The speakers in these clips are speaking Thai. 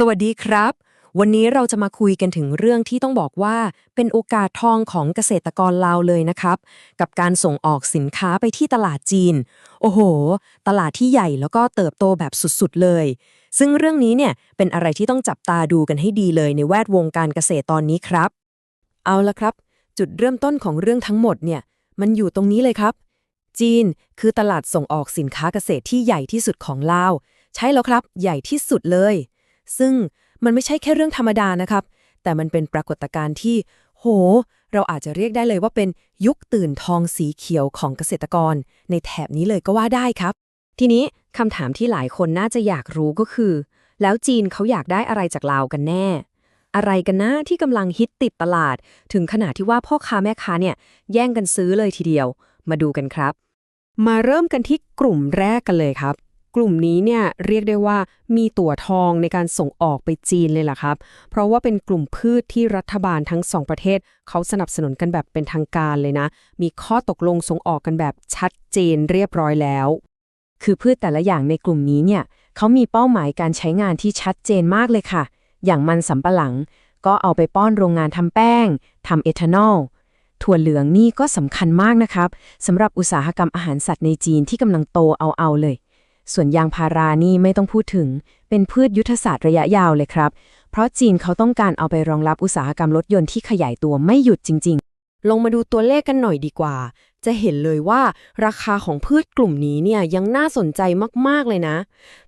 สวัสดีครับ วันนี้เราจะมาคุยกันถึงเรื่องที่ต้องบอกว่าเป็นโอกาสทองของเกษตรกรลาวเลยนะครับ กับการส่งออกสินค้าไปที่ตลาดจีน โอ้โห ตลาดที่ใหญ่แล้วก็เติบโตแบบสุดๆเลย ซึ่งเรื่องนี้เนี่ยเป็นอะไรที่ต้องจับตาดูกันให้ดีเลยในแวดวงการเกษตรตอนนี้ครับ เอาละครับ จุดเริ่มต้นของเรื่องทั้งหมดเนี่ยมันอยู่ตรงนี้เลยครับ จีนคือตลาดส่งออกสินค้าเกษตรที่ใหญ่ที่สุดของลาว ใช่แล้วครับ ใหญ่ที่สุดเลย ซึ่งมันไม่ใช่แค่เรื่องธรรมดานะครับ แต่มันเป็นปรากฏการณ์ที่ โห เราอาจจะเรียกได้เลยว่าเป็นยุคตื่นทองสีเขียวของเกษตรกร ในแถบนี้เลยก็ว่าได้ครับ ทีนี้คำถามที่หลายคนน่าจะอยากรู้ก็คือ แล้วจีนเขาอยากได้อะไรจากลาวกันแน่ อะไรกันนะที่กำลังฮิตติดตลาด ถึงขนาดที่ว่าพ่อค้าแม่ค้าเนี่ย แย่งกันซื้อเลยทีเดียว มาดูกันครับ มาเริ่มกันที่กลุ่มแรกกันเลยครับ กลุ่มนี้เนี่ยเรียกได้ว่ามีตั๋วทองในการส่งออกไปจีนเลยล่ะครับ เพราะว่าเป็นกลุ่มพืชที่รัฐบาลทั้งสองประเทศ เขาสนับสนุนกันแบบเป็นทางการเลยนะ มีข้อตกลงส่งออกกันแบบชัดเจนเรียบร้อยแล้ว คือพืชแต่ละอย่างในกลุ่มนี้เนี่ยเขามีเป้าหมายการใช้งานที่ชัดเจนมากเลยค่ะ อย่างมันสำปะหลัง ก็เอาไปป้อนโรงงานทำแป้งทำเอทานอลถั่วเหลืองนี่ก็สำคัญมากนะครับสำหรับอุตสาหกรรมอาหารสัตว์ในจีนที่กำลังโตเอาเอาเลย ส่วนยางพารานี่ไม่ต้องพูดถึง เป็นพืชยุทธศาสตร์ระยะยาวเลยครับ เพราะจีนเขาต้องการเอาไปรองรับอุตสาหกรรมรถยนต์ที่ขยายตัวไม่หยุดจริง ๆ ลงมาดูตัวเลขกันหน่อยดีกว่า จะเห็นเลยว่าราคาของพืชกลุ่มนี้เนี่ยยังน่าสนใจมากๆเลยนะ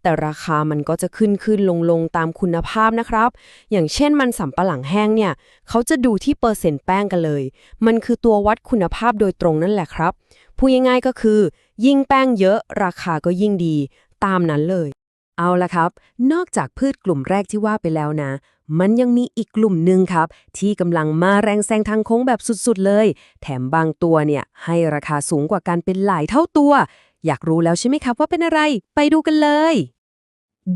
แต่ราคามันก็จะขึ้นขึ้นลงลงตามคุณภาพนะครับ อย่างเช่นมันสำปะหลังแห้งเนี่ย เขาจะดูที่เปอร์เซ็นต์แป้งกันเลย มันคือตัววัดคุณภาพโดยตรงนั่นแหละครับพูดง่ายๆก็คือ ยิ่งแป้งเยอะ ราคาก็ยิ่งดี ตามนั้นเลย เอาละครับ นอกจากพืชกลุ่มแรกที่ว่าไปแล้วนะ มันยังมีอีกกลุ่มหนึ่งครับ ที่กำลังมาแรงแซงทางโค้งแบบสุดๆเลย แถมบางตัวเนี่ย ให้ราคาสูงกว่ากันเป็นหลายเท่าตัว อยากรู้แล้วใช่ไหมครับว่าเป็นอะไร ไปดูกันเลย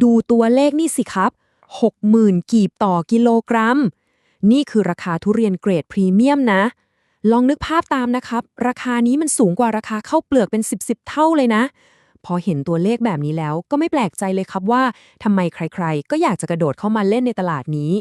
ดูตัวเลขนี่สิครับ 60,000 กีบต่อกิโลกรัม นี่คือราคาทุเรียนเกรดพรีเมียมนะ ลองนึกภาพตามนะครับ ราคานี้มันสูงกว่าราคาข้าวเปลือกเป็น 10 10เท่าเลยนะ พอเห็นตัวเลขแบบนี้แล้ว ก็ไม่แปลกใจเลยครับว่าทำไมใครๆ ก็อยากจะกระโดดเข้ามาเล่นในตลาดนี้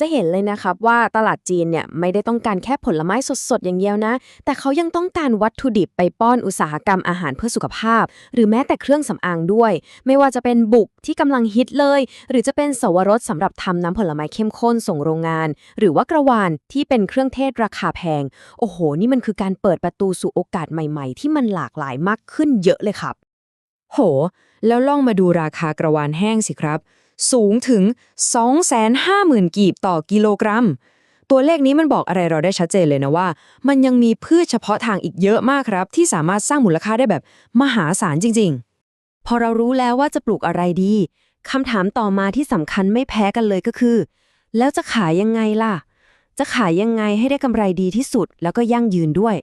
จะเห็นเลยนะครับว่าตลาดจีนเนี่ยไม่ได้ต้องการแค่ผลไม้สดๆ อย่างเดียวนะ แต่เขายังต้องการวัตถุดิบไปป้อนอุตสาหกรรมอาหารเพื่อสุขภาพ หรือแม้แต่เครื่องสำอางด้วย ไม่ว่าจะเป็นบุกที่กำลังฮิตเลย หรือจะเป็นสวรสสำหรับทำน้ำผลไม้เข้มข้นส่งโรงงาน หรือว่ากระวานที่เป็นเครื่องเทศราคาแพง โอ้โห นี่มันคือการเปิดประตูสู่โอกาสใหม่ ๆ ที่มันหลากหลายมากขึ้นเยอะเลยครับ โห แล้วล่องมาดูราคากระวานแห้งสิครับ สูงถึง 250,000 กีบต่อกิโลกรัม ตัวเลขนี้มันบอกอะไรเราได้ชัดเจนเลยนะว่า มันยังมีพืชเฉพาะทางอีกเยอะมากครับ ที่สามารถสร้างมูลค่าได้แบบมหาศาลจริง ๆ พอเรารู้แล้วว่าจะปลูกอะไรดีคำถามต่อมาที่สำคัญไม่แพ้กันเลยก็คือ แล้วจะขายยังไงล่ะ จะขายยังไงให้ได้กำไรดีที่สุด แล้วก็ยั่งยืนด้วย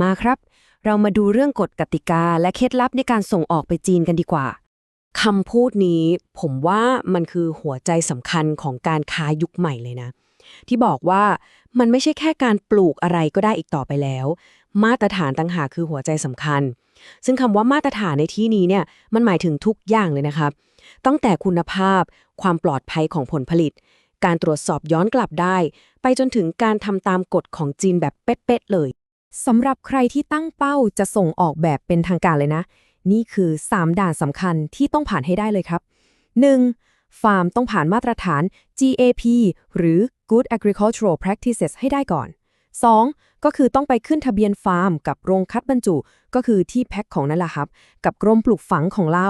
มาครับ เรามาดูเรื่องกฎกติกา และเคล็ดลับในการส่งออกไปจีนกันดีกว่าคำพูดนี้ผมว่ามันคือหัวใจสำคัญของการค้ายุคใหม่เลยนะ ที่บอกว่ามันไม่ใช่แค่การปลูกอะไรก็ได้อีกต่อไปแล้ว มาตรฐานต่างหากคือหัวใจสำคัญ ซึ่งคำว่ามาตรฐานในที่นี้เนี่ยมันหมายถึงทุกอย่างเลยนะครับ ตั้งแต่คุณภาพ ความปลอดภัยของผลผลิต การตรวจสอบย้อนกลับได้ ไปจนถึงการทำตามกฎของจีนแบบเป๊ะๆเลย สำหรับใครที่ตั้งเป้าจะส่งออกแบบเป็นทางการเลยนะ นี่คือ 3 ด่านสำคัญที่ต้องผ่านให้ได้เลยครับ 1. ฟาร์มต้องผ่านมาตรฐาน GAP หรือ Good Agricultural Practices ให้ได้ก่อน 2. ก็คือต้องไปขึ้นทะเบียนฟาร์ม กับโรงคัดบรรจุ ก็คือที่แพ็คของนั่นแหละครับ กับกรมปลูกฝังของเรา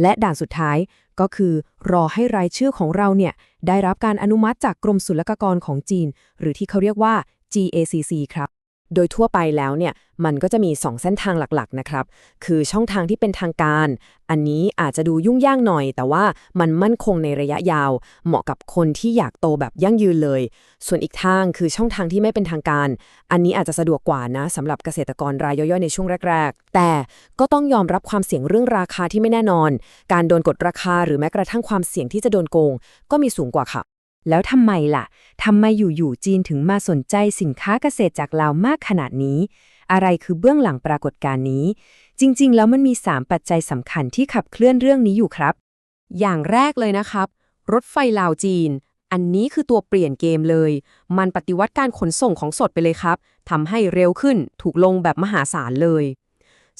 และด่านสุดท้ายก็คือ รอให้รายชื่อของเราเนี่ย ได้รับการอนุมัติจากกรมศุลกากรของจีน หรือที่เขาเรียกว่า GACC ครับ โดยทั่วไปแล้วเนี่ยมันก็จะมี 2 เส้นทางหลักๆนะครับ คือช่องทางที่เป็นทางการ อันนี้อาจจะดูยุ่งยากหน่อย แต่ว่ามันมั่นคงในระยะยาว เหมาะกับคนที่อยากโตแบบยั่งยืนเลย ส่วนอีกทางคือช่องทางที่ไม่เป็นทางการ อันนี้อาจจะสะดวกกว่านะสำหรับเกษตรกรรายย่อยๆในช่วงแรก ๆ แต่ก็ต้องยอมรับความเสี่ยงเรื่องราคาที่ไม่แน่นอน การโดนกดราคาหรือแม้กระทั่งความเสี่ยงที่จะโดนโกง ก็มีสูงกว่าค่ะ แล้วทำไมล่ะทำไมอยู่ๆจีนถึงมาสนใจสินค้าเกษตรจากลาวมากขนาดนี้ อะไรคือเบื้องหลังปรากฏการณ์นี้ จริงๆ แล้วมันมี 3 ปัจจัยสำคัญที่ขับเคลื่อนเรื่องนี้อยู่ครับ อย่างแรกเลยนะครับ รถไฟลาวจีน อันนี้คือตัวเปลี่ยนเกมเลย มันปฏิวัติการขนส่งของสดไปเลยครับทำให้เร็วขึ้นถูกลงแบบมหาศาลเลย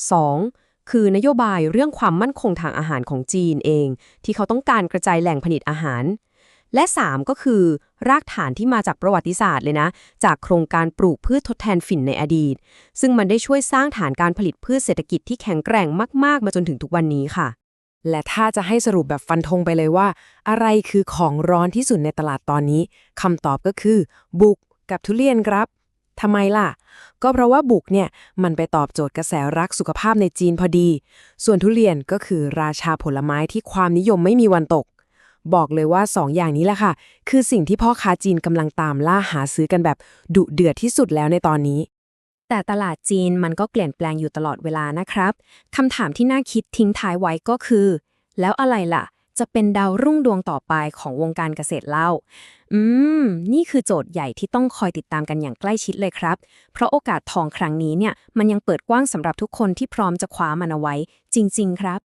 2. คือนโยบายเรื่องความมั่นคงทางอาหารของจีนเอง ที่เขาต้องการกระจายแหล่งผลิตอาหาร และ 3 ก็คือ รากฐานที่มาจากประวัติศาสตร์เลยนะ จากโครงการปลูกพืชทดแทนฝิ่นในอดีต ซึ่งมันได้ช่วยสร้างฐานการผลิตพืชเศรษฐกิจที่แข็งแกร่งมาก ๆ มาจนถึงทุกวันนี้ค่ะ และถ้าจะให้สรุปแบบฟันธงไปเลยว่า อะไรคือของร้อนที่สุดในตลาดตอนนี้คำตอบก็คือ บุกกับทุเรียนครับทำไมล่ะ ก็เพราะว่าบุกเนี่ย มันไปตอบโจทย์กระแสรักสุขภาพในจีนพอดี ส่วนทุเรียนก็คือราชาผลไม้ที่ความนิยมไม่มีวันตก บอกเลยว่าสองอย่างนี้แหละค่ะ คือสิ่งที่พ่อค้าจีนกำลังตามล่าหาซื้อกันแบบดุเดือดที่สุดแล้วในตอนนี้ แต่ตลาดจีนมันก็เปลี่ยนแปลงอยู่ตลอดเวลานะครับคำถามที่น่าคิดทิ้งท้ายไว้ก็คือ แล้วอะไรล่ะ จะเป็นดาวรุ่งดวงต่อไปของวงการเกษตรเล่า อืม นี่คือโจทย์ใหญ่ที่ต้องคอยติดตามกันอย่างใกล้ชิดเลยครับ เพราะโอกาสทองครั้งนี้เนี่ยมันยังเปิดกว้างสำหรับทุกคนที่พร้อมจะคว้ามันเอาไว้ จริง ๆ ครับ